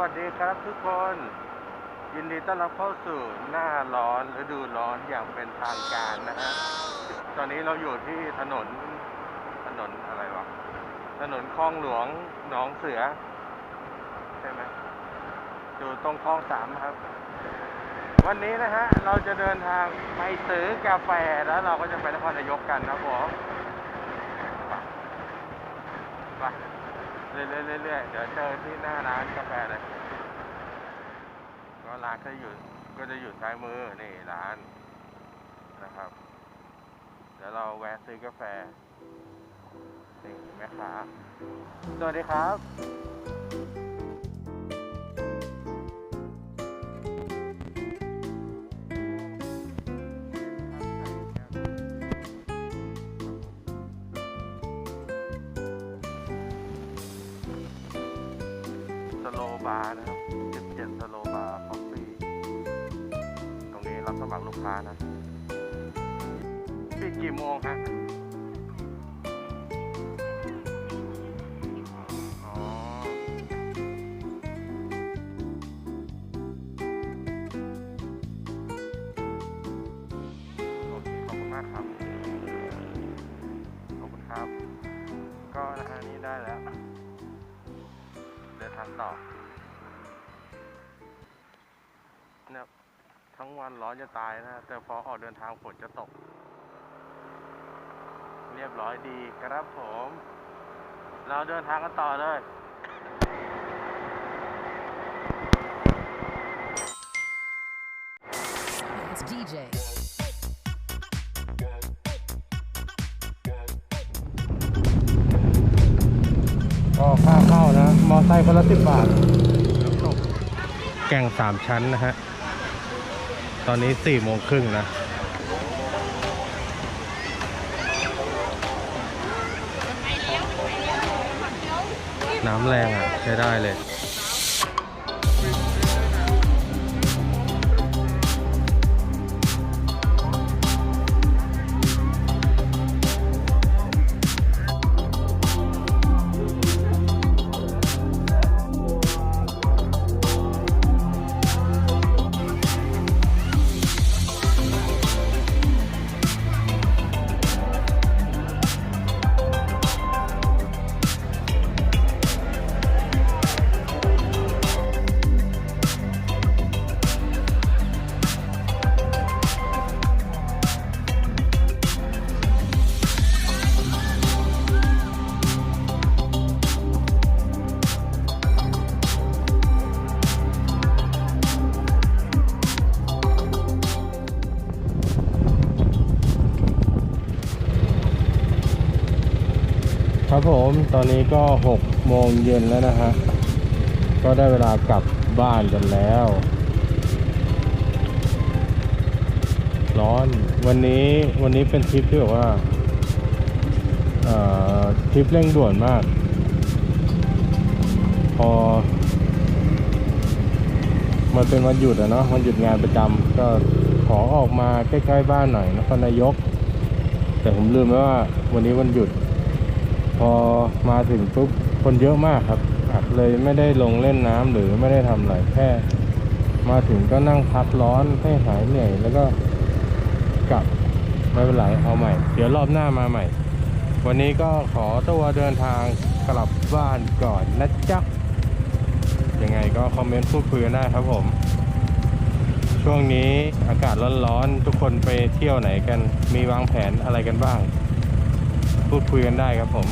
วัสดีครับทุกคน ยินดีต้อนรับเข้าสู่หน้าร้อนฤดูร้อนอย่างเป็นทางการนะฮะตอนนี้เราอยู่ที่ถนนถนนอะไรวะถนนคลองหลวงหนองเสือใช่ไหมอยู่ตรงคลองสามครับ วันนี้นะฮะเราจะเดินทางไปซื้อกาแฟแล้วเราก็จะไปนครนายกกันนะผมไป เรื่อยๆเรื่อยๆเดี๋ยวเจอที่หน้าร้านกาแฟเลยก็ร้านก็อยู่ก็จะอยู่ซ้ายมือนี่ร้านนะครับ เดี๋ยวเราแวะซื้อกาแฟนี่แม่ค้าสวัสดีครับาร์นะครับ17สโลบาร์คอฟฟี่ตรงนี้รับสมัครลูกค้านะปิดกี่โมงฮะอ๋อโอเคขอบคุณมากครับขอบคุณครับ ก็นะฮะนี่ได้แล้ว เดินทางต่อ เนี่ยทั้งวันร้อนจะตายนะ แต่พอออกเดินทางฝนจะตก เรียบร้อยดีครับผม เราเดินทางกันต่อเลย It's DJ. ก็ค่าเข้านะ มอไซค์คนละสิบบาท แก่งสามชั้นนะฮะ ตอนนี้สี่โมงครึ่งนะน้ำแรงอะ ใช้ได้เลย ครับผมตอนนี้ก็หกโมงเย็นแล้วนะฮะ ก็ได้เวลากลับบ้านกันแล้ว ร้อนวันนี้วันนี้เป็นทริปที่แบบว่าทริปเร่งด่วนมาก พอ มันเป็นวันหยุดอะเนาะวันหยุดงานประจำก็ขอออกมาใกล้ ๆ บ้านหน่อยนครนายก แต่ผมลืมไปว่าวันนี้วันหยุด พอมาถึงปุ๊บคนเยอะมากครับเลยไม่ได้ลงเล่นน้ำหรือไม่ได้ทำอะไรแค่ มาถึงก็นั่งพักร้อนให้หายเหนื่อยแล้วก็กลับไม่เป็นไรเอาใหม่ เดี๋ยวรอบหน้ามาใหม่ วันนี้ก็ขอตัวเดินทางกลับบ้านก่อนนะจ๊ะยังไงก็คอมเมนต์พูดคุยกันได้ครับผม ช่วงนี้อากาศร้อนๆทุกคนไปเที่ยวไหนกันมีวางแผนอะไรกันบ้าง พูดคุยกันได้ครับผม